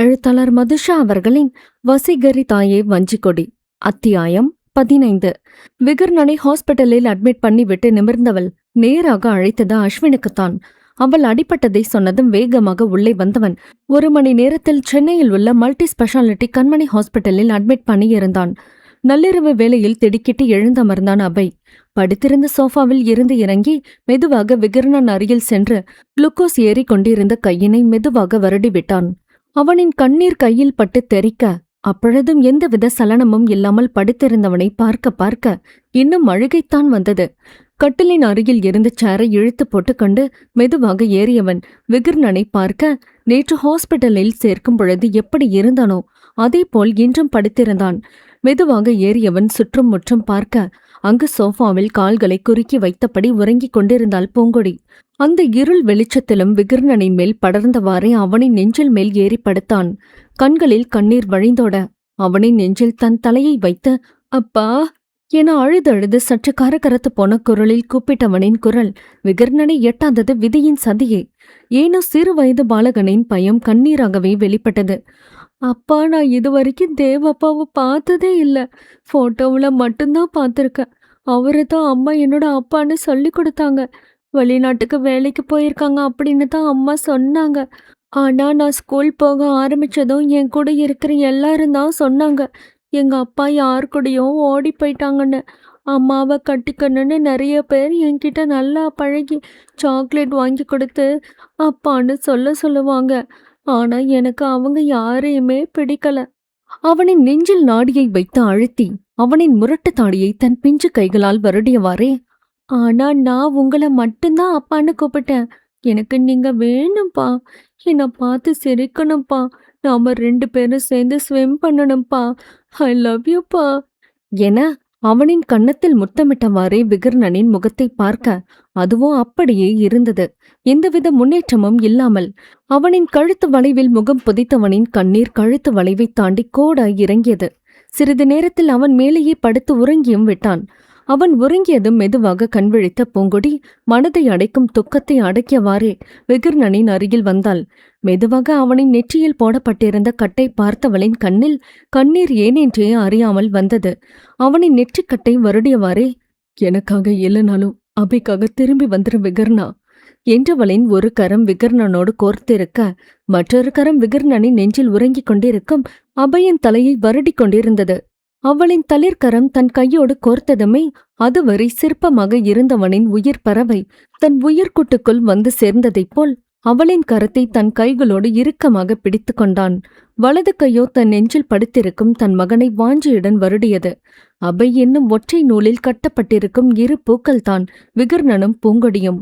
எழுத்தாளர் மதுஷா அவர்களின் வசீகரி தாயே வஞ்சிக்கொடி. அத்தியாயம் பதினைந்து. விகர்ணனை ஹாஸ்பிட்டலில் அட்மிட் பண்ணிவிட்டு நிமிர்ந்தவள் நேராக அழைத்தது அஸ்வினுக்குத்தான். அவள் அடிபட்டதை சொன்னதும் வேகமாக உள்ளே வந்தவன் ஒரு மணி நேரத்தில் சென்னையில் உள்ள மல்டி ஸ்பெஷாலிட்டி கண்மணி ஹாஸ்பிட்டலில் அட்மிட் பண்ணியிருந்தான். நள்ளிரவு வேளையில் திடுக்கிட்டு எழுந்தமர்ந்தான் அபை. படுத்திருந்த சோஃபாவில் இருந்து இறங்கி மெதுவாக விகர்ணன் அருகில் சென்று குளுக்கோஸ் ஏறிக் கொண்டிருந்த கையினை மெதுவாக வருடிவிட்டான். அவனின் கண்ணீர் கையில் பட்டு தெறிக்க அப்பொழுதும் எந்தவித சலனமும் இல்லாமல் படுத்திருந்தவனை பார்க்க பார்க்க இன்னும் அழுகைத்தான் வந்தது. கட்டிலின் அருகில் இருந்த சேரை இழுத்து போட்டுக்கொண்டு மெதுவாக ஏறியவன் விகிர்ணனை பார்க்க நேற்று ஹாஸ்பிட்டலில் சேர்க்கும் பொழுது எப்படி இருந்தானோ அதேபோல் இன்றும் படுத்திருந்தான். மெதுவாக ஏறியவன் சுற்றும் முற்றும் பார்க்க அங்கு சோஃபாவில் கால்களை குறுக்கி வைத்தபடி உறங்கிக் கொண்டிருந்தாள் பூங்கொடி. அந்த இருள் வெளிச்சத்திலும் விகிர்ணனின் மேல் படர்ந்தவாறே அவனின் நெஞ்சில் மேல் ஏறி படுத்தான். கண்களில் கண்ணீர் வழிந்தோட அவனின் நெஞ்சில் தன் தலையை வைத்து அப்பா! என அழுதழுது சற்று கரகரத்து போன குரலில் கூப்பிட்டவனின் குரல். விகர்ணனை எட்டாதது விதியின் சதியே. ஏனோ சிறு வயது பாலகனின் பயம் கண்ணீராகவே வெளிப்பட்டது. அப்பா நான் இது வரைக்கும் தேவப்பாவை பார்த்ததே இல்லை. ஃபோட்டோவில் மட்டும்தான் பார்த்துருக்கேன் அவரை தான் அம்மா என்னோட அப்பான்னு சொல்லி கொடுத்தாங்க. வெளிநாட்டுக்கு வேலைக்கு போயிருக்காங்க அப்படின்னு தான் அம்மா சொன்னாங்க. ஆனால் நான் ஸ்கூல் போக ஆரம்பிச்சதும் என் கூட இருக்கிற எல்லாரும் தான் சொன்னாங்க. எங்கள் அப்பா யார் கூடயும் ஓடி போயிட்டாங்கன்னு. அம்மாவை கட்டிக்கணுன்னு நிறைய பேர் என்கிட்ட நல்லா பழகி சாக்லேட் வாங்கி கொடுத்து அப்பான்னு சொல்ல சொல்லுவாங்க. ஆனா எனக்கு அவங்க யாரையுமே பிடிக்கல. அவனின் நெஞ்சில் நாடியை வைத்து அழுத்தி அவனின் முரட்டு தாடியை தன் பிஞ்சு கைகளால் வருடியவாறே ஆனா நான் உங்களை மட்டும்தான் அப்பான்னு கூப்பிட்டேன். எனக்கு நீங்க வேணும்ப்பா என்னை பார்த்து சிரிக்கணும்ப்பா நாம ரெண்டு பேரும் சேர்ந்து ஸ்விம் பண்ணணும்ப்பா ஐ லவ் யூப்பா. என அவனின் கன்னத்தில் முத்தமிட்டவாறே விகர்ணனின் முகத்தை பார்க்க அதுவும் அப்படியே இருந்தது. எந்தவித முன்னேற்றமும் இல்லாமல் அவனின் கழுத்து வளைவில் முகம் புதைத்தவனின் கண்ணீர் கழுத்து வளைவைத் தாண்டி கோடாய் இறங்கியது. சிறிது நேரத்தில் அவன் மேலேயே படுத்து உறங்கியும் விட்டான். அவன் உறங்கியதும் மெதுவாக கண்விழித்த பூங்கொடி மனதை அடைக்கும் துக்கத்தை அடக்கியவாறே விகிர்ணனின் அருகில் வந்தாள். மெதுவாக அவனின் நெற்றியில் போடப்பட்டிருந்த கட்டை பார்த்தவளின் கண்ணில் கண்ணீர் ஏனென்றே அறியாமல் வந்தது. அவனின் நெற்றிக்கட்டை வருடியவாறே எனக்காக இல்லைனாலும் அபிக்காக திரும்பி வந்துடும் விகர்ணா என்றவளின் ஒரு கரம் விகர்ணனோடு கோர்த்திருக்க மற்றொரு கரம் விகர்ணனின் நெஞ்சில் உறங்கிக் கொண்டிருக்கும் அபையின் தலையை வருடிக் கொண்டிருந்தது. அவளின் தளிர்கரம் தன் கையோடு கோர்த்ததுமே அதுவரை சிற்பமாக இருந்தவனின் உயிர் பறவை தன் உயிர்க்குட்டுக்குள் வந்து சேர்ந்ததைப் போல் அவளின் கரத்தை தன் கைகளோடு இறுக்கமாக பிடித்து கொண்டான். வலது கையோ தன் நெஞ்சில் படுத்திருக்கும் தன் மகனை வாஞ்சியுடன் வருடியது. அபை என்னும் ஒற்றை நூலில் கட்டப்பட்டிருக்கும் இரு பூக்கள்தான் விகர்ணனும் பூங்கொடியும்.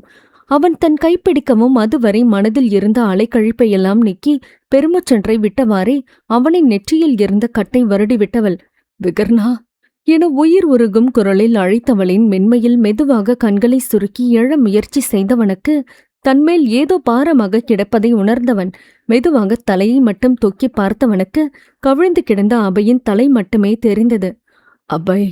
அவன் தன் கைப்பிடிக்கவும் அதுவரை மனதில் இருந்த அலைக்கழிப்பையெல்லாம் நீக்கி பெருமுச்சொன்றை விட்டவாறே அவனின் நெற்றியில் இருந்த கட்டை வருடிவிட்டவள் விகர்ணா! என உயிர் உருகும் குரலில் அழைத்தவளின் மென்மையில் மெதுவாக கண்களை சுருக்கி எழ முயற்சி செய்தவனுக்கு தன்மேல் ஏதோ பாரமாக கிடப்பதை உணர்ந்தவன் மெதுவாக தலையை மட்டும் தூக்கி பார்த்தவனுக்கு கவிழ்ந்து கிடந்த அபையின் தலை மட்டுமே தெரிந்தது. அபய்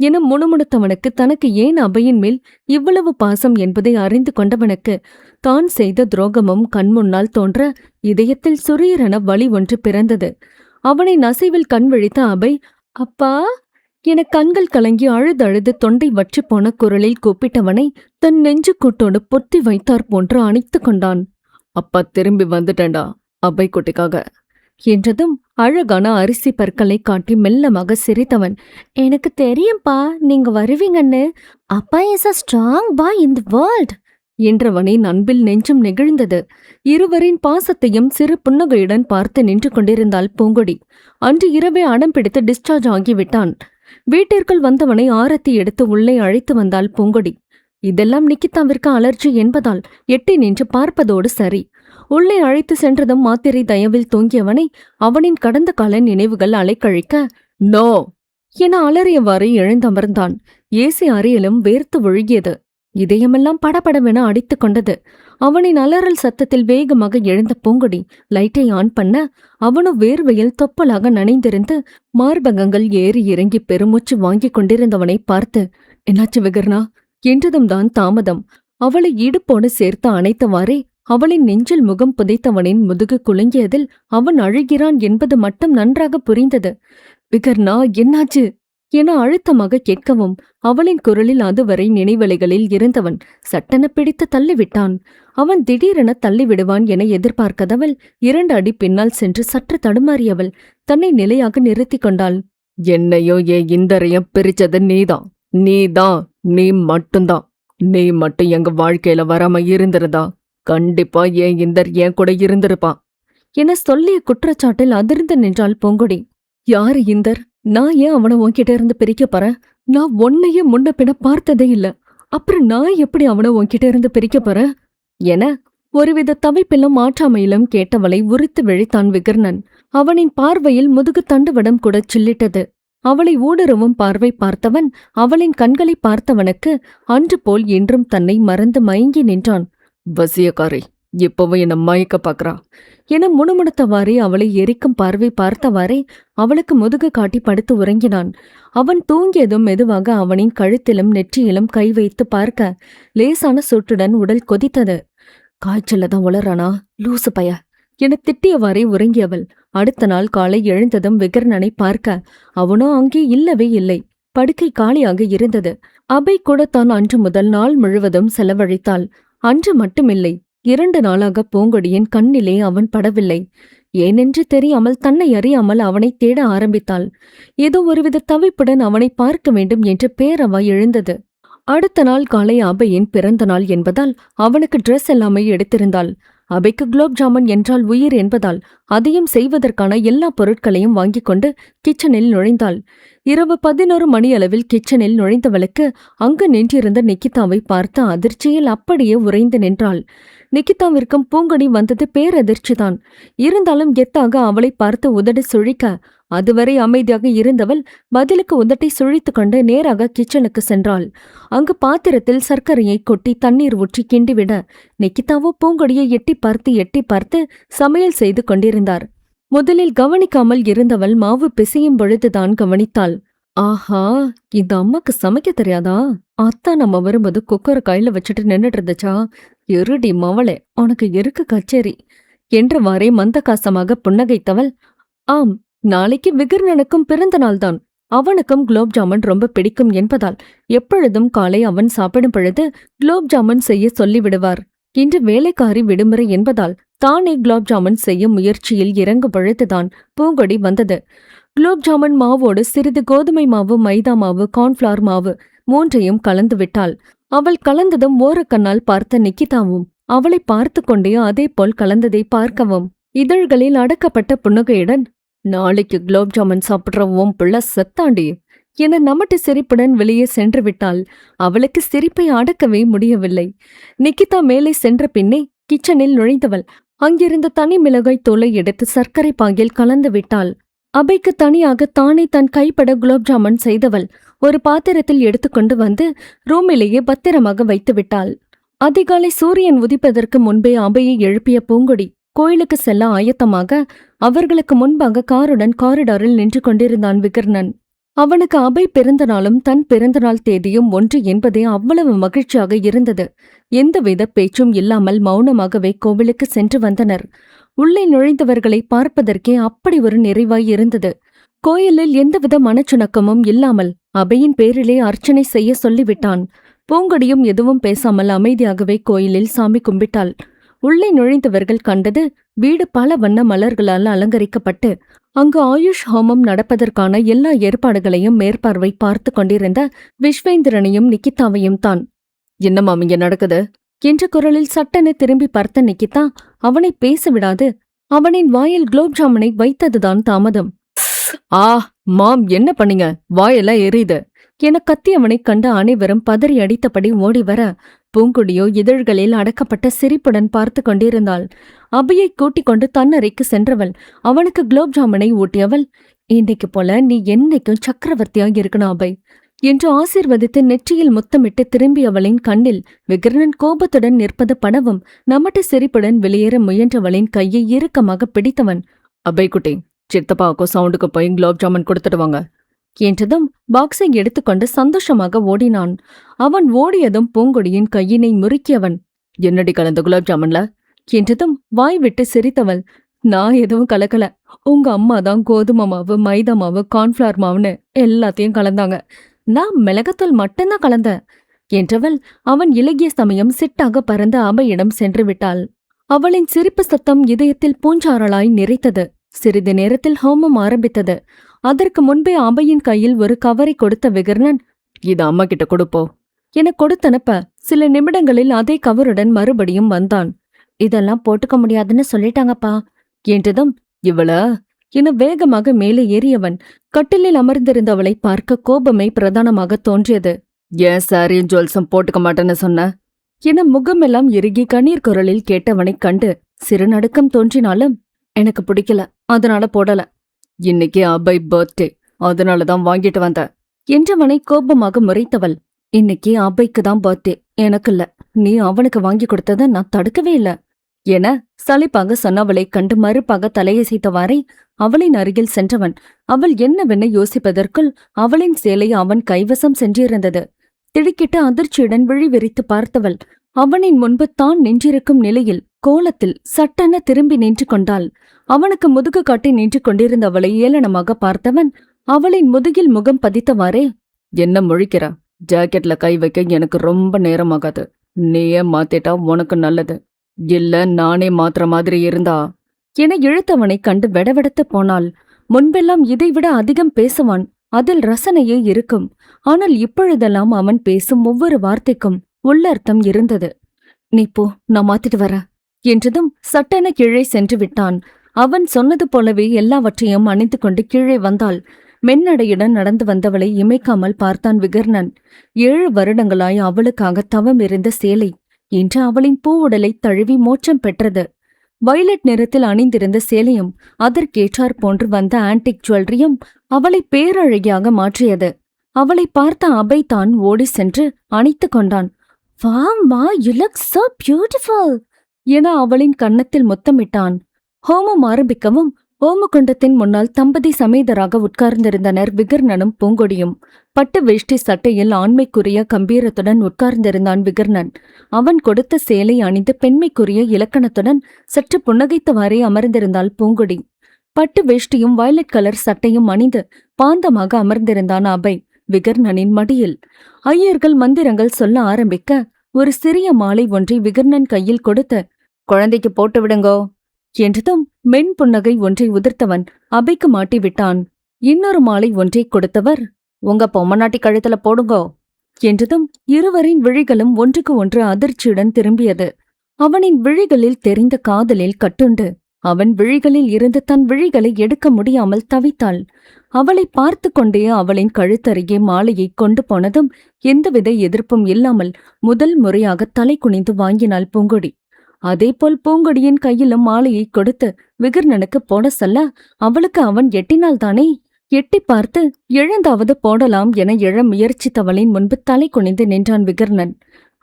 என முணுமுணுத்தவனுக்கு தனக்கு ஏன் அபையின் மேல் இவ்வளவு பாசம் என்பதை அறிந்து கொண்டவனுக்கு தான் செய்த துரோகமும் கண்முன்னால் தோன்ற இதயத்தில் சுரீரென வழி ஒன்று பிறந்தது. அவனை நசைவில் கண் விழித்த அபை அப்பா என கண்கள் கலங்கி அழுது அழுது தொண்டை வற்றி போன குரலில் கூப்பிட்டவனை தன் நெஞ்சு கூட்டோடு பொத்தி வைத்தார் போன்று அணைத்து கொண்டான். அப்பா திரும்பி வந்துட்டேன்டா அபை குட்டிக்காக என்றதும் அழகான அரிசி பற்களை காட்டி மெல்லமாக சிரித்தவன். எனக்கு தெரியும்பா நீங்க வருவீங்கன்னு. அப்பா is a strong boy in the world என்றவனின் அன்பில் நெஞ்சம் நெகிழ்ந்தது. இருவரின் பாசத்தையும் சிறு புன்னகையுடன் பார்த்து நின்று கொண்டிருந்தாள் பூங்கொடி. அன்று இரவே அடம் பிடித்து டிஸ்சார்ஜ் ஆகிவிட்டான். வீட்டிற்குள் வந்தவனை ஆரத்தி எடுத்து உள்ளே அழைத்து வந்தாள் பூங்கொடி. இதெல்லாம் நிக்கிதாவிற்கு அலர்ஜி என்பதால் எட்டி நின்று பார்ப்பதோடு சரி. உள்ளே அழைத்து சென்றதும் மாத்திரை தயவில் தூங்கியவனை அவனின் கடந்த கால நினைவுகள் அலைக்கழிக்க நோ என அலறியவாறு எழுந்தமர்ந்தான். ஏசி அறையிலும் வேர்த்து ஒழுகியது இதயமெல்லாம் படபடவென அடித்துக் கொண்டது. அவனின் அலறல் சத்தத்தில் வேகமாக எழுந்த பூங்கொடி லைட்டை ஆன் பண்ண அவனும் வேர்வையில் தொப்பலாக நனைந்திருந்து மார்பகங்கள் ஏறி இறங்கி பெருமூச்சு வாங்கிக் கொண்டிருந்தவனை பார்த்து என்னாச்சு விகர்ணா? என்றதும் தான் தாமதம். அவளை இடுப்போடு சேர்த்து அணைத்தவாறே அவளின் நெஞ்சில் முகம் புதைத்தவனின் முதுகு குலுங்கியதில் அவன் அழுகிறான் என்பது மட்டும் நன்றாக புரிந்தது. விகர்ணா என்னாச்சு? என அழுத்தமாக கேட்கவும் அவளின் குரலில் அதுவரை நினைவலைகளில் இருந்தவன் சட்டென பிடித்து தள்ளிவிட்டான். அவன் திடீரென தள்ளிவிடுவான் என எதிர்பார்க்கதவள் இரண்டு அடி பின்னால் சென்று சற்று தடுமாறியவள் தன்னை நிலையாக நிறுத்திக் கொண்டாள். என்னையோ என் இந்தரையும் பிரிச்சது நீதான். நீதான். நீ மட்டும்தான். நீ மட்டும் எங்க வாழ்க்கையில வராம இருந்திருந்தா கண்டிப்பா என் இந்தர் என் கூட இருந்திருப்பான் என சொல்லிய குற்றச்சாட்டில் அதிர்ந்து நின்றாள் பூங்கொடி. யாரு இந்தர்? நான் ஏன் அவனை உன்கிட்ட இருந்து பிரிக்க போறேன்? நான் உன்னையே முன்ன பின்ன பார்த்ததே இல்ல. அப்புறம் நான் எப்படி அவனை உன்கிட்ட இருந்து பிரிக்க போறேன்? என ஒருவித தவிப்பிலும் ஆற்றாமையிலும் கேட்டவளை உரித்து விழித்தான் விகர்ணன். அவனின் பார்வையில் முதுகு தண்டுவடம் கூட சில்லிட்டது. அவளை ஊடுருவும் பார்வை பார்த்தவன் அவளின் கண்களை பார்த்தவனுக்கு அன்று போல் இன்றும் தன்னை மறந்து மயங்கி நின்றான். வசியக்காரி இப்பவும் என்னை மயக்க பாக்குறா. என முணுமுணுத்தவாறே அவளை எரிக்கும் பார்வை பார்த்தவாறே அவளுக்கு முதுகு காட்டி படுத்து உறங்கினான். அவன் தூங்கியதும் மெதுவாக அவனின் கழுத்திலும் நெற்றியிலும் கை வைத்து பார்க்க லேசான சொட்டுடன் உடல் கொதித்தது. காய்ச்சல்ல தான் உளறானா? லூசு பய. என திட்டியவாறே உறங்கியவள். அடுத்த நாள் காலை எழுந்ததும் விகர்ணனை பார்க்க அவனோ அங்கே இல்லவே இல்லை. படுக்கை காலியாக இருந்தது. அபை கூட தான் அன்று முதல் நாள் முழுவதும் செலவழித்தாள். அன்று மட்டுமில்லை. இரண்டு நாளாக பூங்கொடியின் கண்ணிலே அவன் படவில்லை. ஏனென்று தெரியாமல் தன்னை அறியாமல் அவனை தேட ஆரம்பித்தாள். ஏதோ ஒருவித தவிப்புடன் அவனை பார்க்க வேண்டும் என்று பேரவா எழுந்தது. அடுத்த நாள் காலை அபையின் பிறந்த நாள் என்பதால் அவனுக்கு ட்ரெஸ் எல்லாமே எடுத்திருந்தாள். அபைக்கு குலோப் ஜாமுன் என்றால் உயிர் என்பதால் அதையும் செய்வதற்கான எல்லா பொருட்களையும் வாங்கிக் கொண்டு கிச்சனில் நுழைந்தாள். இரவு பதினோரு மணியளவில் கிச்சனில் நுழைந்தவளுக்கு அங்கு நின்றிருந்த நிக்கிதாவை பார்த்து அதிர்ச்சியில் அப்படியே உறைந்து நின்றாள். நிக்கிதாவிற்கும் பூங்கொடி வந்தது பேரதிர்ச்சிதான். இருந்தாலும் எத்தாக அவளை பார்த்து உதடு சுழிக்க அதுவரை அமைதியாக இருந்தவள் பதிலுக்கு உதட்டை சுழித்துக் கொண்டு நேராக கிச்சனுக்கு சென்றாள். அங்கு பாத்திரத்தில் சர்க்கரையை கொட்டி தண்ணீர் ஊற்றி கிண்டிவிட நிக்கிதாவோ பூங்கொடியை எட்டி பார்த்து எட்டி பார்த்து சமையல் செய்து கொண்டிருந்தார். முதலில் கவனிக்காமல் இருந்தவள் மாவு பிசையும் பொழுதுதான் கவனித்தாள். ஆஹா இந்த அம்மாக்கு சமைக்க தெரியாதா? அத்தா நம்ம வரும்போது குக்கரை கையில வச்சுட்டு நின்னுட்டு இருந்துச்சா? எருடி மவளே உனக்கு எருக்கு கச்சேரி? என்றவாறே மந்தகாசமாக புன்னகைத்தவள். ஆம் நாளைக்கு விகர்ணனுக்கும் பிறந்த நாள்தான் அவனுக்கும் குலோப் ஜாமுன் ரொம்ப பிடிக்கும் என்பதால் எப்பொழுதும் காலை அவன் சாப்பிடும் பொழுது குலோப் ஜாமுன் செய்ய சொல்லிவிடுவார். இன்று வேலைக்காரி விடுமுறை என்பதால் தானே குலோப் ஜாமுன் செய்ய முயற்சியில் இறங்கும் பொழுதுதான் பூங்கொடி வந்தது. குலோப் ஜாமுன் மாவோடு சிறிது கோதுமை மாவு மைதா மாவு கார்ன்ஃபிளார் மாவு மூன்றையும் கலந்து விட்டாள். அவள் கலந்ததும் ஓரக்கண்ணால் பார்த்த நிக்கிதாவும் அவளை பார்த்து கொண்டே அதேபோல் கலந்ததை பார்க்கவும் இதழ்களில் அடக்கப்பட்ட புன்னகையுடன் நாளைக்கு குலோப் ஜாமுன் சாப்பிடுற உன் பிள்ளை செத்தாண்டி என நமட்டு சிரிப்புடன் வெளியே சென்று விட்டாள். அவளுக்கு சிரிப்பை அடக்கவே முடியவில்லை. நிக்கிதா மேலே சென்ற பின்னே கிச்சனில் நுழைந்தவள். அங்கிருந்த தனி மிளகாய் தூளை எடுத்து சர்க்கரை பாகில் கலந்து விட்டாள். அபைக்கு தனியாக தானே தன் கைப்பட குலோப் ஜாமுன் செய்தவள் ஒரு பாத்திரத்தில் எடுத்துக்கொண்டு வந்து ரூமிலேயே பத்திரமாக வைத்து விட்டாள் அதிகாலை சூரியன் உதிப்பதற்கு முன்பே அபையை எழுப்பிய பூங்கொடி கோயிலுக்கு செல்ல ஆயத்தமாக அவர்களுக்கு முன்பாக காருடன் காரிடாரில் நின்று கொண்டிருந்தான் விகர்ணன். அவனுக்கு அபை பிறந்த நாளும் தன் பிறந்தநாள் தேதியும் ஒன்று என்பதே அவ்வளவு மகிழ்ச்சியாக இருந்தது. எந்தவித பேச்சும் இல்லாமல் மௌனமாகவே கோவிலுக்கு சென்று வந்தனர். உள்ளே நுழைந்தவர்களை பார்ப்பதற்கே அப்படி ஒரு நிறைவாய் இருந்தது. கோயிலில் எந்தவித மனச்சுணக்கமும் இல்லாமல் அபையின் பேரிலே அர்ச்சனை செய்ய சொல்லிவிட்டான். பூங்கொடியும் எதுவும் பேசாமல் அமைதியாகவே கோயிலில் சாமி கும்பிட்டாள். உள்ளே நுழைந்தவர்கள் கண்டது வீடு பல வண்ண மலர்களால் அலங்கரிக்கப்பட்டு அங்கு ஆயுஷ் ஹோமம் நடப்பதற்கான எல்லா ஏற்பாடுகளையும் மேற்பார்வை பார்த்து கொண்டிருந்த விஸ்வேந்திரனையும் நிக்கிதாவையும் தான். என்னம்மா இங்க நடக்குது? என்ற குரலில் சட்டென திரும்பி பார்த்த நிக்கிதா அவனை பேச விடாது அவனின் வாயில் குலோப் ஜாமுனை வைத்ததுதான் தாமதம். ஆ மாம் என்ன பண்ணீங்க? வாயெல்லாம் எரியுது. என கத்தியவனை கண்ட அனைவரும் பதறி அடித்தபடி ஓடி வர பூங்குடியோ இதழ்களில் அடக்கப்பட்ட சிரிப்புடன் பார்த்து கொண்டிருந்தாள். அபியை கூட்டிக் கொண்டு தன்னறைக்கு சென்றவள். அவனுக்கு குலோப் ஜாமுனை ஊட்டியவள். இன்னைக்கு போல நீ என்னைக்கும் சக்கரவர்த்தியாக இருக்கணும் அபை என்று ஆசீர்வதித்து நெற்றியில் முத்தமிட்டு திரும்பியவளின் கண்ணில் விகர்ணன் கோபத்துடன் நிற்பது படவும் நமட்டு சிரிப்புடன் வெளியேற முயன்றவளின் கையை இறுக்கமாக பிடித்தவன் அபை குட்டி சித்தப்பாவுக்கும் சவுண்டுக்கு போய் குலோப் ஜாமுன் கொடுத்துடுவாங்க என்றதும் பாக்ஸை எடுத்துக்கொண்டு சந்தோஷமாக ஓடினான். அவன் ஓடியதும் பூங்கொடியின் கையினை முறுக்கியவன் என்னடி கலந்த குலாப் ஜாமுன்ல? என்றதும் வாய் விட்டு சிரித்தவள் நான் எதுவும் கலக்கல. உங்க அம்மா தான் கோதுமை மாவு மைதா மாவு கார்ன்ஃபிளவர் மாவுன்னு எல்லாத்தையும் கலந்தாங்க. நான் மிளகத்தூள் மட்டும்தான் கலந்தேன் என்றவள் அவன் இலகிய சமயம் சிட்டாக பறந்த அபையிடம் சென்று விட்டாள். அவளின் சிரிப்பு சத்தம் இதயத்தில் பூஞ்சாரலாய் நிறைத்தது. சிறிது நேரத்தில் ஹோமம் ஆரம்பித்தது. அதற்கு முன்பே அபையின் கையில் ஒரு கவரை கொடுத்த விகர்ணன் இது அம்மா கிட்ட கொடுப்போ? என கொடுத்தனுப்ப சில நிமிடங்களில் அதே கவருடன் மறுபடியும் வந்தான். இதெல்லாம் போட்டுக்க முடியாதுன்னு சொல்லிட்டாங்கப்பா என்றதும் இவள என வேகமாக மேலே ஏறியவன் கட்டிலில் அமர்ந்திருந்தவளை பார்க்க கோபமே பிரதானமாக தோன்றியது. ஏன் சாரியும் ஜுவல்ஸும் போட்டுக்க மாட்டேன்னு சொன்ன? என முகமெல்லாம் இறுகி கண்ணீர் குரலில் கேட்டவனைக் கண்டு சிறு நடுக்கம் தோன்றினாலும் எனக்கு பிடிக்கல அதனால போடல. இன்னைக்கு அபை பர்த்டே அதனால தான் வாங்கிட்டு வந்த. என்றவனை கோபமாக முறைத்தவள் இன்னைக்கு அபைக்கு தான் பர்த்டே எனக்கு இல்ல. நீ அவனுக்கு வாங்கி கொடுத்தத நான் தடுக்கவே இல்ல. என சலிப்பாக சொன்னவளை கண்டு மறுப்பாக தலையசைத்தவாறே அவளின் அருகில் சென்றவன். அவள் என்னவென்ன யோசிப்பதற்குள் அவளின் சேலை அவன் கைவசம் சென்றிருந்தது. திடுக்கிட்டு அதிர்ச்சியுடன் விழி விரித்து பார்த்தவள் அவனின் முன்பு தான் நின்றிருக்கும் நிலையில் கோலத்தில் சட்டென திரும்பி நின்று கொண்டாள். அவனுக்கு முதுகு காட்டி நின்று கொண்டிருந்தவளை ஏளனமாக பார்த்தவன் அவளின் முதுகில் முகம் பதித்தவாறே என்ன முழிக்கிறா? ஜாக்கெட்ல கை வைக்க எனக்கு ரொம்ப நேரமாகாது. நீயே மாத்திட்டா உனக்கு நல்லது. இல்ல நானே மாத்துற மாதிரி இருந்தா? என இழுத்தவனைக் கண்டு வெடவெடத்து போனாள். முன்பெல்லாம் இதைவிட அதிகம் பேசுவான். அதில் ரசனையே இருக்கும். ஆனால் இப்பொழுதெல்லாம் அவன் பேசும் ஒவ்வொரு வார்த்தைக்கும் உள்ளர்த்தம் இருந்தது. நீ போ நான் மாத்திட்டு வர என்றதும் சட்டென கீழே சென்று விட்டான். அவன் சொன்னது போலவே எல்லாவற்றையும் அணிந்து கொண்டு கீழே வந்தாள். மென்னடையுடன் நடந்து வந்தவளை இமைக்காமல் பார்த்தான் விகர்ணன். ஏழு வருடங்களாய் அவளுக்காக தவம் இருந்த சேலை இன்று அவளின் பூவுடலை தழுவி மோட்சம் பெற்றது. வயலட் நிறத்தில் அணிந்திருந்த சேலையும் அதற்கேற்றார் போன்று வந்த ஆன்டிக் ஜுவல்லரியும் அவளை பேரழகியாக மாற்றியது. அவளை பார்த்த அபை தான் ஓடி சென்று அணைத்துக் கொண்டான். வாம்மா யூ லுக் so பியூட்டிஃபுல் என அவளின் கன்னத்தில் முத்தமிட்டான். ஹோமம் ஆரம்பிக்கவும் ஓமகுண்டத்தின் முன்னால் தம்பதி சமேதராக உட்கார்ந்திருந்தனர் விகர்ணனும் பூங்கொடியும். பட்டு வேஷ்டி சட்டையில் ஆண்மைக்குரிய கம்பீரத்துடன் உட்கார்ந்திருந்தான் விகர்ணன். அவன் கொடுத்த சேலை அணிந்து பெண்மைக்குரிய இலக்கணத்துடன் சற்று புன்னகைத்தவாறே அமர்ந்திருந்தாள் பூங்கொடி. பட்டு வேஷ்டியும் வயலட் கலர் சட்டையும் அணிந்து பாந்தமாக அமர்ந்திருந்தான் அபை விகர்ணனின் மடியில். ஐயர்கள் மந்திரங்கள் சொல்ல ஆரம்பிக்க ஒரு சிறிய மாலை ஒன்றை விகர்ணன் கையில் கொடுத்து குழந்தைக்கு போட்டு விடுங்கோ. என்றதும் மென் புன்னகை ஒன்றை உதிர்த்தவன் அபைக்கு மாட்டி விட்டான் இன்னொரு மாலை ஒன்றை கொடுத்தவர் உங்க பொம்மநாட்டி கழுத்துல போடுங்கோ என்றதும் இருவரின் விழிகளும் ஒன்றுக்கு ஒன்று அதிர்ச்சியுடன் திரும்பியது. அவனின் விழிகளில் தெரிந்த காதலில் கட்டுண்டு அவன் விழிகளில் இருந்து தன் விழிகளை எடுக்க முடியாமல் தவித்தாள். அவளை பார்த்து கொண்டே அவளின் கழுத்தருகே மாலையை கொண்டு போனதும் எந்தவித எதிர்ப்பும் இல்லாமல் முதல் முறையாக தலை குனிந்து வாங்கினாள் பூங்கொடி. அதேபோல் பூங்கொடியின் கையிலும் மாலையை கொடுத்து விகர்ணனுக்கு போட சொல்ல அவளுக்கு அவன் எட்டினால்தானே? எட்டி பார்த்து எழுந்தாவது போடலாம் என எழ முயற்சித்தவளின் முன்பு தலை குனிந்து நின்றான் விகர்ணன்.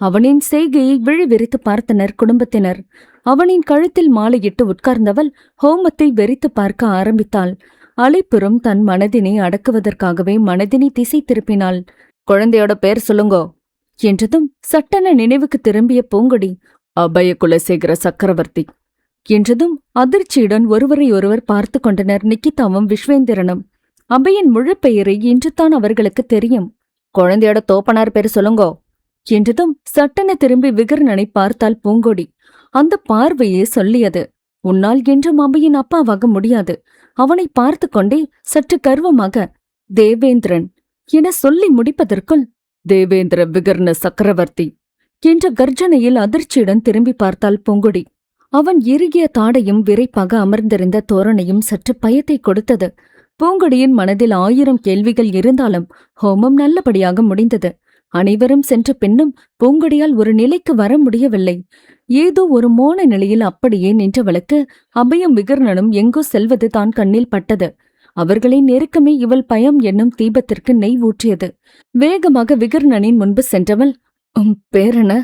அவனின் செய்கையை விழி விரித்து பார்த்தனர் குடும்பத்தினர். அவனின் கழுத்தில் மாலையிட்டு உட்கார்ந்தவள் ஹோமத்தை வெறித்து பார்க்க ஆரம்பித்தாள். அலைப்புறம் தன் மனதினை அடக்குவதற்காகவே மனதினை திசை திருப்பினாள். குழந்தையோட பேர் சொல்லுங்கோ என்றதும் சட்டென நினைவுக்கு திரும்பிய பூங்கொடி அபய குலசேகர சக்கரவர்த்தி. என்றதும் அதிர்ச்சியுடன் ஒருவரை ஒருவர் பார்த்து கொண்டனர் நிக்கிதாவும் விஸ்வேந்திரனும் அபையின் முழு பெயரை இன்றுதான் அவர்களுக்கு தெரியும். குழந்தையோட தோப்பனார் பேர் சொல்லுங்கோ. என்றதும் சட்டென திரும்பி விகர்ணனை பார்த்தால் பூங்கொடி. அந்த பார்வையே சொல்லியது. உன்னால் என்றும் அபையின் அப்பாவாக முடியாது. அவனை பார்த்து கொண்டே சற்று கர்வமாக தேவேந்திரன் என சொல்லி முடிப்பதற்குள் தேவேந்திர விகர்ண சக்கரவர்த்தி என்ற கர்ஜனையில் அதிர்ச்சியுடன் திரும்பி பார்த்தாள் பூங்குடி. அவன் இறுகிய தாடையும் விரைப்பாக அமர்ந்திருந்த தோரணையும் சற்று பயத்தை கொடுத்தது. பூங்கொடியின் மனதில் ஆயிரம் கேள்விகள் இருந்தாலும் ஹோமம் நல்லபடியாக முடிந்தது. அனைவரும் சென்ற பின்னும் பூங்கொடியால் ஒரு நிலைக்கு வர முடியவில்லை. ஏதோ ஒரு மோன நிலையில் அப்படியே நின்றவளுக்கு அபயம் விகர்ணனும் எங்கோ செல்வது தான் கண்ணில் பட்டது. அவர்களின் நெருக்கமே இவள் பயம் என்னும் தீபத்திற்கு நெய் ஊற்றியது. வேகமாக விகர்ணனின் முன்பு சென்றவள் உம் பேரென.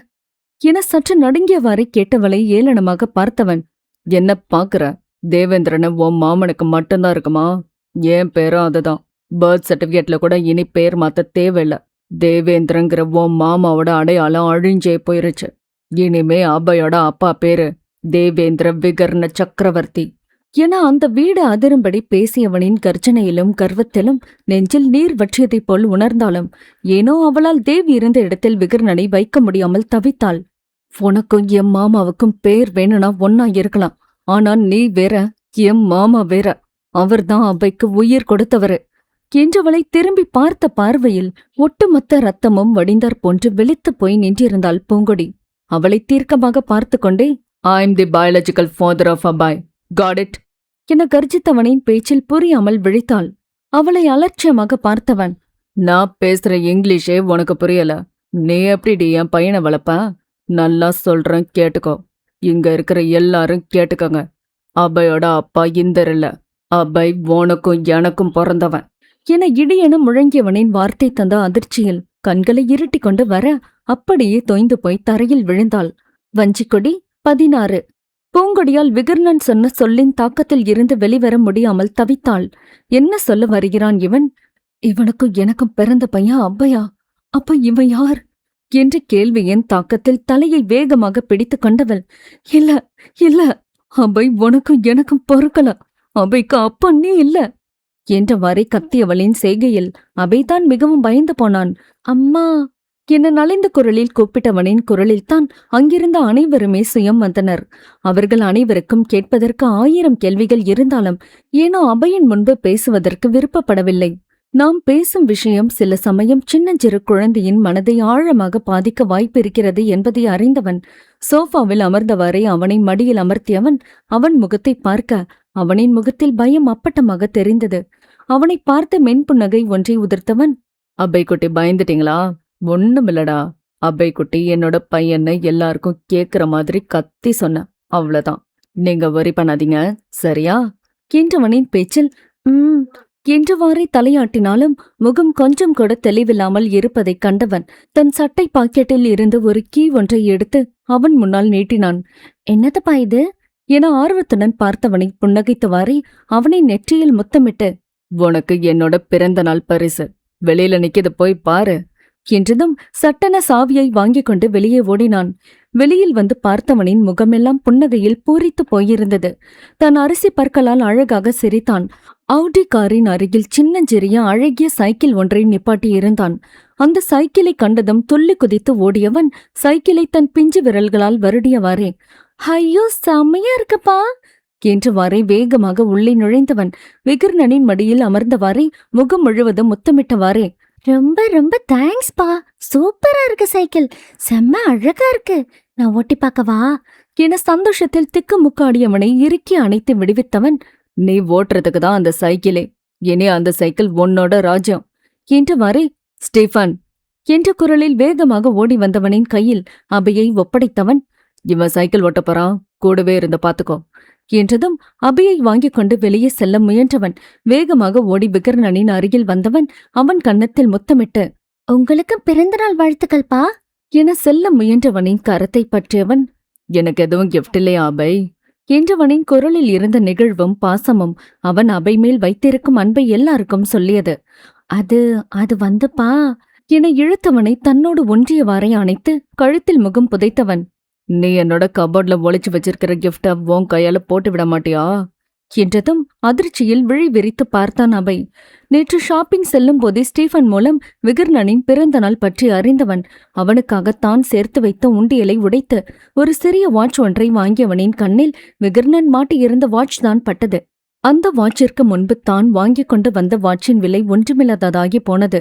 என சற்று நடுங்கியவாறே கேட்டவளை ஏளனமாக பார்த்தவன் என்ன பாக்குற தேவேந்திரன உன் மாமனுக்கு மட்டும்தான் இருக்குமா? என் பேரும் அதுதான் பர்த் சர்டிபிகேட்ல கூட இனி பேர் மாத்த தேவையில்ல. தேவேந்திரங்கிற உன் மாமாவோட அடையாளம் அழிஞ்சே போயிருச்சு. இனிமே அபையோட அப்பா பேரு தேவேந்திர விகர்ண சக்கரவர்த்தி. என அந்த வீடு அதிரும்படி பேசியவனின் கர்ஜனையிலும் கர்வத்திலும் நெஞ்சில் நீர் வற்றியதைப் போல் உணர்ந்தாலும் ஏனோ அவளால் தேவி இருந்த இடத்தில் விகர்ணனை வைக்க முடியாமல் தவித்தாள். உனக்கும் என் மாமாவுக்கும் பேர் வேணும்னா ஒன்னா இருக்கலாம். ஆனா நீ வேற என் மாமா வேற. அவர்தான் அவைக்கு உயிர் கொடுத்தவரு. என்றவளை திரும்பி பார்த்த பார்வையில் ஒட்டுமொத்த ரத்தமும் வடிந்தார் போன்று வெளித்து போய் நின்றிருந்தாள் பூங்கொடி. அவளை தீர்க்கமாக பார்த்து கொண்டே I am the biological father of a boy got it என கர்ஜித்தவனின் பேச்சில் புரியாமல் விழித்தாள். அவளை அலட்சியமாக பார்த்தவன் நான் பேசுற இங்கிலீஷே உனக்கு புரியல. நீ எப்படிடி என் பையனை வளர்ப்ப நல்லா சொல்றேன் கேட்டுக்கோ. இங்க இருக்கிற எல்லாரும் கேட்டுக்கோங்க. அபயோட அப்பா இந்தர் இல்ல. அபய் உனக்கும் எனக்கும் பிறந்தவன். என இடியென முழங்கியவனின் வார்த்தை தந்த அதிர்ச்சியில் கண்களை இருட்டிக் கொண்டு வர அப்படியே தொய்ந்து போய் தரையில் விழுந்தாள். வஞ்சிக்கொடி பதினாறு. பூங்கொடியால் விகர்ணன் சொன்ன சொல்லின் தாக்கத்தில் இருந்து வெளிவர முடியாமல் தவித்தாள். என்ன சொல்ல வருகிறான் இவன்? இவனுக்கும் எனக்கும் பிறந்த பையன் அப்பையா? அப்ப இவன் யார்? என்ற கேள்வியின் தாக்கத்தில் தலையை வேகமாக பிடித்துக் கொண்டவள். இல்ல இல்ல அபை உனக்கும் எனக்கும் பொறுக்கல. அபைக்கு அப்பா நீ இல்ல. என்றவாறே கத்தியவளின் செய்கையில் அபைதான் மிகவும் பயந்து போனான். அம்மா என நலிந்த குரலில் கூப்பிட்டவனின் குரலில்தான் அங்கிருந்த அனைவருமே சுயம் வந்தனர் அவர்கள் அனைவருக்கும் கேட்பதற்கு ஆயிரம் கேள்விகள் இருந்தாலும் ஏனோ அபையின் முன்பு பேசுவதற்கு விருப்பப்படவில்லை. நாம் பேசும் விஷயம் சில சமயம் சின்னஞ்சிறு குழந்தையின் மனதை ஆழமாக பாதிக்க வாய்ப்பிருக்கிறது என்பதை அறிந்தவன் சோஃபாவில் அமர்ந்தவாறே அவனை மடியில் அமர்த்தியவன் அவன் முகத்தை பார்க்க அவனின் முகத்தில் பயம் அப்பட்டமாக தெரிந்தது. அவனை பார்த்த மென்புன்னகை ஒன்றை உதிர்த்தவன் அபை குட்டி பயந்துட்டீங்களா? ஒண்ணுமில்லடா. அபை குட்டி என்னோட பையனை எல்லாருக்கும் கேக்குற மாதிரி கத்தி சொன்ன. அவ்வளவுதான். நீங்க வரி பண்ணாதீங்க. சரியா? கின்றவனின் பேச்சில் ம் என்றவாறே தலையாட்டினாலும் முகம் கொஞ்சம் கூட தெளிவில்லாமல் இருப்பதைக் கண்டவன் தன் சட்டை பாக்கெட்டில் இருந்து ஒரு கீ ஒன்றை எடுத்து அவன் முன்னால் நீட்டினான். என்னதப்பா இது? என ஆர்வத்துடன் பார்த்தவனை புன்னகைத்தவாறே அவனை நெற்றியில் முத்தமிட்டு உனக்கு என்னோட பிறந்த நாள் பரிசு. வெளியில நிக்கிது போய் பாரு. என்றதும் சட்டன சாவியை வாங்கிக் கொண்டு வெளியே ஓடினான். வெளியில் வந்து பார்த்தவனின் முகமெல்லாம் புன்னகையில் பூரித்து போயிருந்தது. தன் அரிசி பற்களால் அழகாக சிரித்தான். ஆவுடி காரின் அருகில் சின்னஞ்சிறிய அழகிய சைக்கிள் ஒன்றை நிப்பாட்டியிருந்தான் அந்த சைக்கிளை கண்டதும் துள்ளி குதித்து ஓடியவன் சைக்கிளை தன் பிஞ்சு விரல்களால் வருடியவாறே ஐயோ செம்மையா இருக்குப்பா! என்றவாறே வேகமாக உள்ளே நுழைந்தவன். விகர்ணனின் மடியில் அமர்ந்தவாறே முகம் முழுவதும் முத்தமிட்டவாறே ரொம்ப ரொம்ப தேங்க்ஸ்பா சூப்பரா இருக்கு சைக்கிள். செம்ம அழகா இருக்கு. நான் ஓட்டி பார்க்கவா? என சந்தோஷத்தில் திக்கு முக்காடியவனை இறுக்கி அணைத்து விடுவித்தவன் நீ ஓட்டுறதுக்கு தான் அந்த சைக்கிளே. இனி அந்த சைக்கிள் உன்னோட ராஜ்யம். என்றவாறே ஸ்டீஃபன். என்ற குரலில் வேகமாக ஓடி வந்தவனின் கையில் அபையை ஒப்படைத்தவன் இவன் சைக்கிள் ஓட்டப் போறான். கூடவே இருந்து பாத்துக்கோ என்றதும் அபியை வாங்கிக் கொண்டு வெளியே செல்ல முயன்றவன். வேகமாக ஓடி விகர்ணனின் அருகில் வந்தவன் அவன் கன்னத்தில் முத்தமிட்டு உங்களுக்கு பிறந்தநாள் வாழ்த்துக்கள்பா என செல்ல முயன்றவனின் கரத்தை பற்றியவன் எனக்கு எதுவும் கிஃப்ட் இல்லையா அபை? என்றவனின் குரலில் இருந்த நிகழ்வும் பாசமும் அவன் அபை மேல் வைத்திருக்கும் அன்பை எல்லாருக்கும் சொல்லியது. அது அது வந்துப்பா என இழுத்தவனை தன்னோடு ஒன்றியவாறே அணைத்து கழுத்தில் முகம் புதைத்தவன் நீ என்னோட கபோர்ட்ல ஒளிச்சு வச்சிருக்கிற கிஃப்டை உன் கையால போட்டு விட மாட்டியா? என்றதும் அதிர்ச்சியில் விழி விரித்து பார்த்தான் அவை நேற்று ஷாப்பிங் செல்லும் போதே ஸ்டீஃபன் மூலம் விகர்ணனின் பிறந்த நாள் பற்றி அறிந்தவன். அவனுக்காக தான் சேர்த்து வைத்த உண்டியலை உடைத்து ஒரு சிறிய வாட்ச் ஒன்றை வாங்கியவனின் கண்ணில் விகர்ணன் மாட்டியிருந்த வாட்ச் தான் பட்டது. அந்த வாட்சிற்கு முன்பு தான் வாங்கிக் கொண்டு வந்த வாட்சின் விலை ஒன்றுமில்லாததாகி போனது.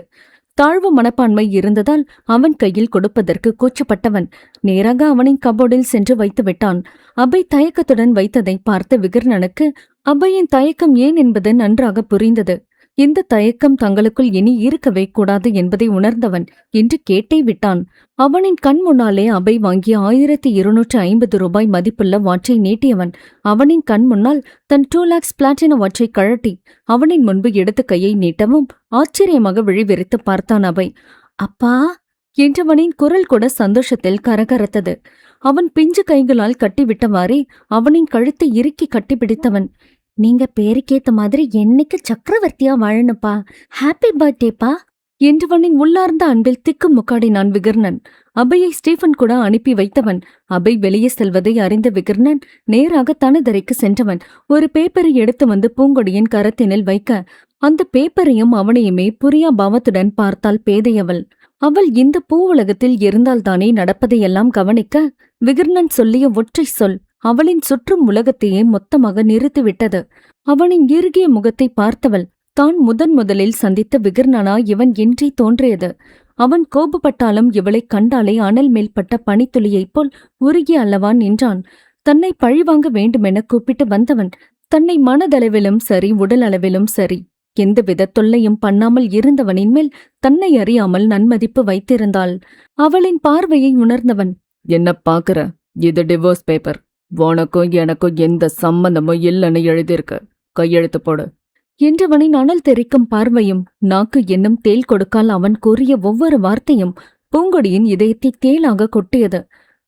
தாழ்வு மனப்பான்மை இருந்ததால் அவன் கையில் கொடுப்பதற்கு கூச்சப்பட்டவன். நேராக அவனின் கபோர்டில் சென்று வைத்து விட்டான் அபை தயக்கத்துடன் வைத்ததை பார்த்த விகர்ணனுக்கு அபையின் தயக்கம் ஏன் என்பது நன்றாக புரிந்தது. இந்த தயக்கம் தங்களுக்குள் இனி இருக்கவே கூடாது என்பதை உணர்ந்தவன் என்று கேட்டே விட்டான். அவனின் கண் முன்னாலே அபை வாங்கிய ஆயிரத்தி இருநூற்று ஐம்பது ரூபாய் மதிப்புள்ள வாட்சை நீட்டியவன். அவனின் கண் முன்னால் தன் டூ லேக்ஸ் பிளாட்டின வாட்சை கழட்டி அவனின் முன்பு எடுத்து கையை நீட்டவும் ஆச்சரியமாக விழிவிரித்து பார்த்தான் அபை. அப்பா! என்றவனின் குரல் கூட சந்தோஷத்தில் கரகரத்தது. அவன் பிஞ்சு கைகளால் கட்டிவிட்டவாறே அவனின் கழுத்தை இறுக்கி கட்டிப்பிடித்தவன். நீங்க பேருக்கேத்த மாதிரி என்னைக்கு சக்கரவர்த்தியா வாழணுப்பா ஹாப்பி பர்த்டேப்பா என்றவனின் உள்ளார்ந்த அன்பில் திக்கு முக்காடினான் விகர்ணன். அபையை ஸ்டீஃபன் கூட அனுப்பி வைத்தவன். அபை வெளியே செல்வதை அறிந்த விகர்ணன் நேராக தனதரைக்கு சென்றவன். ஒரு பேப்பரை எடுத்து வந்து பூங்கொடியின் கரத்தினில் வைக்க அந்த பேப்பரையும் அவனையுமே புரியா பாவத்துடன் பார்த்தால் பேதையவள். அவள் இந்த பூவுலகத்தில் இருந்தால்தானே நடப்பதையெல்லாம் கவனிக்க விகர்ணன் சொல்லிய ஒற்றை சொல் அவளின் சுற்றும் உலகத்தையே மொத்தமாக நிறுத்திவிட்டது. அவனின் இறுகிய முகத்தை பார்த்தவள் தான் முதன் முதலில் சந்தித்த விகர்ணனா இவன் என்றே தோன்றியது. அவன் கோபப்பட்டாலும் இவளைக் கண்டாலே அனல் மேல்பட்ட பனித்துளியைப் போல் உருகி அல்லவா நின்றான் தன்னை பழிவாங்க வேண்டுமென கூப்பிட்டு வந்தவன் தன்னை மனதளவிலும் சரி உடல் அளவிலும் சரி எந்தவித தொல்லையும் பண்ணாமல் இருந்தவனின் மேல் தன்னை அறியாமல் நன்மதிப்பு வைத்திருந்தாள். அவளின் பார்வையை உணர்ந்தவன் என்ன பாக்குற இது டிவோர்ஸ் பேப்பர் உனக்கும் எனக்கும் எந்த சம்பந்தமும் இல்லைன்னு எழுதியிருக்கு. கையெழுத்து போடு. என்றவனின் அனல் தெறிக்கும் பார்வையும் நாக்கு என்னும் தேள் கொடுக்கால் அவன் கூறிய ஒவ்வொரு வார்த்தையும் பூங்கொடியின் இதயத்தை தேளாக கொட்டியது.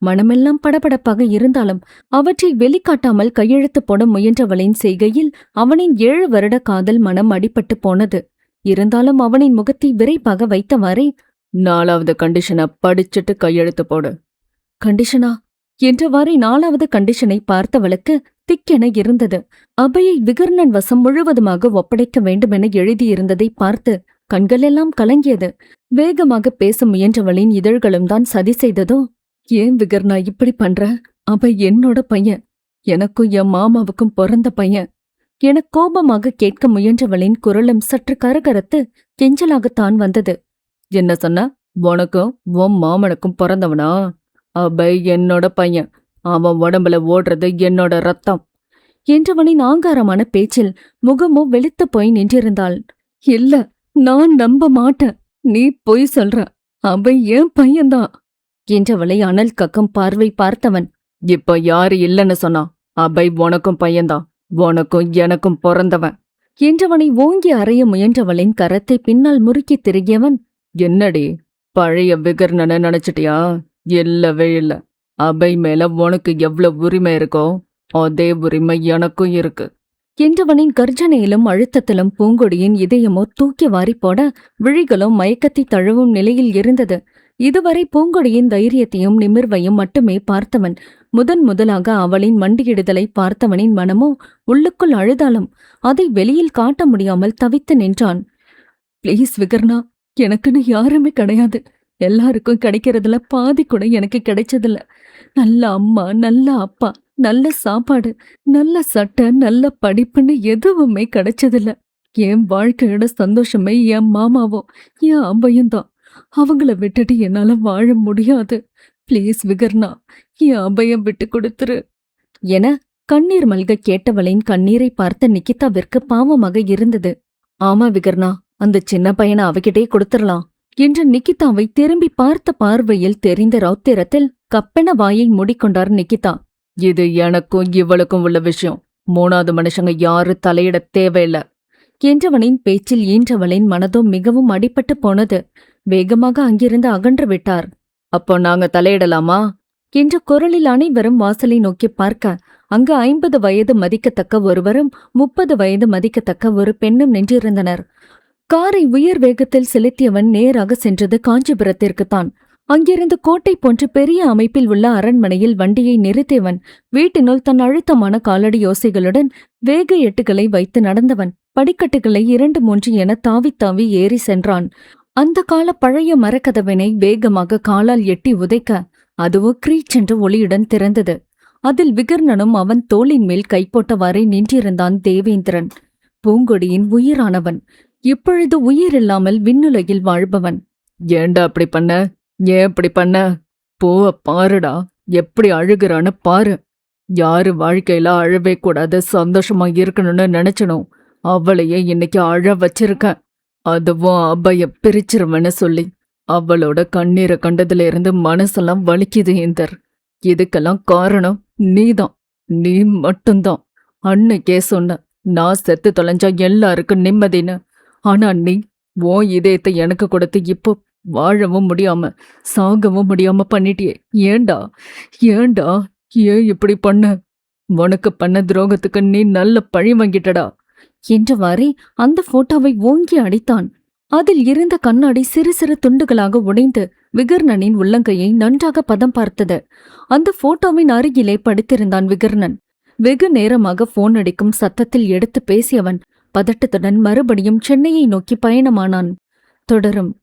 மனமெல்லாம் படபடப்பாக இருந்தாலும் அவற்றை வெளிக்காட்டாமல் கையெழுத்து போட முயன்றவளின் செய்கையில் அவனின் ஏழு வருட காதல் மனம் அடிபட்டு போனது. இருந்தாலும் அவனின் முகத்தை விரைப்பாக வைத்தவாறே நாலாவது கண்டிஷனை படிச்சுட்டு கையெழுத்து போடு. கண்டிஷனா என்றவாறு நாலாவது கண்டிஷனை பார்த்தவளுக்கு திக்கென இருந்தது. அபையை விகர்ணன் வசம் முழுவதுமாக ஒப்படைக்க வேண்டுமென எழுதியிருந்ததை பார்த்து கண்களெல்லாம் கலங்கியது. வேகமாக பேச முயன்றவளின் இதழ்களும் தான் சதி செய்ததோ? ஏன் விகர்ணா இப்படி பண்ற? அவ என்னோட பையன். எனக்கும் என் மாமாவுக்கும் பிறந்த பையன். என கோபமாக கேட்க முயன்றவளின் குரலும் சற்று கரகரத்து கெஞ்சலாகத்தான் வந்தது. என்ன சொன்ன? உனக்கும் உன் மாமனுக்கும் பிறந்தவனா? அபை என்னோட பையன். அவன் உடம்புல ஓடுறது என்னோட ரத்தம். என்றவனின் ஆங்காரமான பேச்சில் முகமோ வெளுத்து போய் நின்றிருந்தாள். இல்ல நான் நம்ப மாட்டேன். நீ பொய் சொல்ற. அவன் என் பையன்தான். என்றவளை அனல் கக்கம் பார்வை பார்த்தவன். இப்ப யாரு இல்லைன்னு சொன்னா அபை உனக்கும் பையன்தான். உனக்கும் எனக்கும் பிறந்தவன். என்றவனை ஓங்கி அறைய முயன்றவளின் கரத்தை பின்னால் முறுக்கித் திருகியவன் என்னடி பழைய விகர்ணனை நினைச்சிட்டியா? இல்லவே இல்ல அபை மேல உனக்கு எவ்வளவு உரிமை இருக்கோ அதே உரிமை எனக்கும் இருக்கு. என்றவனின் கர்ஜனையிலும் அழுத்தத்திலும் பூங்கொடியின் இதயமோ தூக்கி வாரி போட விழிகளும் மயக்கத்தை தழுவும் நிலையில் இருந்தது. இதுவரை பூங்கொடியின் தைரியத்தையும் நிமிர்வையும் மட்டுமே பார்த்தவன். முதன் முதலாக அவளின் மண்டியிடுதலை பார்த்தவனின் மனமோ உள்ளுக்குள் அழுதாலும் அதை வெளியில் காட்ட முடியாமல் தவித்து நின்றான். ப்ளீஸ் விகர்ணா எனக்குன்னு யாருமே கிடையாது. எல்லாருக்கும் கிடைக்கிறதுல பாதி கூட எனக்கு கிடைச்சதில்ல. நல்ல அம்மா நல்ல அப்பா நல்ல சாப்பாடு நல்ல சட்டை நல்ல படிப்புன்னு எதுவுமே கிடைச்சதில்ல. என் வாழ்க்கையோட சந்தோஷமே என் மாமாவும் என் அம்பையும் தான். அவங்கள விட்டுட்டு என்னால வாழ முடியாது. ப்ளீஸ் விகர்ணா என் அபயம் விட்டு கொடுத்துரு. என கண்ணீர் மல்க கேட்டவளின் கண்ணீரை பார்த்த நிக்கிதாவிற்கு பாவமாக இருந்தது. ஆமா விகர்ணா அந்த சின்ன பையனை அவகிட்டே கொடுத்துடலாம். என்று நிக்கிதாவை திரும்பி பார்த்த பார்வையில் தெரிந்த ரௌத்திரத்தில் கப்பென வாயை மூடிக்கொண்டார் நிக்கிதா. இது எனக்கும் இவளுக்கும் உள்ள விஷயம். மூணாவது மனுஷங்க யாரு தலையிட தேவையில்ல. என்றவனின் பேச்சில் ஈன்றவளின் மனதோ மிகவும் அடிபட்டு போனது. வேகமாக அங்கிருந்து அகன்று விட்டார். அப்போ நாங்க தலையிடலாமா? என்ற குரலில் அனைவரும் வாசலை நோக்கி பார்க்க அங்கு ஐம்பது வயது மதிக்கத்தக்க ஒருவரும் முப்பது வயது மதிக்கத்தக்க ஒரு பெண்ணும் நின்றிருந்தனர். காரை உயர் வேகத்தில் செலுத்தியவன் நேராக சென்றது காஞ்சிபுரத்திற்குத்தான். அங்கிருந்து கோட்டை போன்ற பெரிய அமைப்பில் உள்ள அரண்மனையில் வண்டியை நிறுத்தியவன் வீட்டினுள் தன் அழுத்தமான காலடி யோசைகளுடன் வேக எட்டுகளை வைத்து நடந்தவன். படிக்கட்டுகளை இரண்டு மூன்று என தாவித் தாவி ஏறி சென்றான். அந்த கால பழைய மரக்கதவினை வேகமாக காலால் எட்டி உதைக்க அதுவோ கிரீச்சென்று ஒளியுடன் திறந்தது. அதில் விகர்ணனும் அவன் தோளின் மேல் கைப்போட்டவாறே நின்றிருந்தான் தேவேந்திரன். பூங்கொடியின் உயிரானவன். இப்பொழுது உயிரில்லாமல் விண்ணுலகில் வாழ்பவன். ஏண்டா அப்படி பண்ண? ஏன் இப்படி பண்ண? போவ பாருடா. எப்படி அழுகுறான்னு பாரு. யாரு வாழ்க்கையில அழவே கூடாது சந்தோஷமா இருக்கணும்னு நினைச்சனும் அவளையே இன்னைக்கு அழ வச்சிருக்கேன். அதுவும் அபய பிரிச்சிருவன்னு சொல்லி. அவளோட கண்ணீரை கண்டதுல இருந்து மனசெல்லாம் வலிக்குது இந்தர். இதுக்கெல்லாம் காரணம் நீதான். நீ மட்டும்தான். அன்னைக்கே சொன்ன நான் செத்து தொலைஞ்சா எல்லாருக்கும் நிம்மதின்னு. ஆனா நீ ஓ இதயத்தை எனக்கு கொடுத்து இப்போ வாழவும் முடியாம சாகவும் முடியாம பண்ணிட்டியே. ஏண்டா? ஏண்டா? ஏன் இப்படி பண்ண? உனக்கு பண்ண துரோகத்துக்கு நீ நல்ல பழி வாங்கிட்டடா. என்றவாறே அந்த போட்டோவை ஓங்கி அடித்தான். அதில் இருந்த கண்ணாடி சிறு சிறு துண்டுகளாக உடைந்து விகர்ணனின் உள்ளங்கையை நன்றாக பதம் பார்த்தது. அந்த போட்டோவின் அருகிலே படுத்திருந்தான் விகர்ணன். வெகு நேரமாக போன் அடிக்கும் சத்தத்தில் எடுத்து பேசியவன் பதட்டத்துடன் மறுபடியும் சென்னையை நோக்கி பயணமானான். தொடரும்.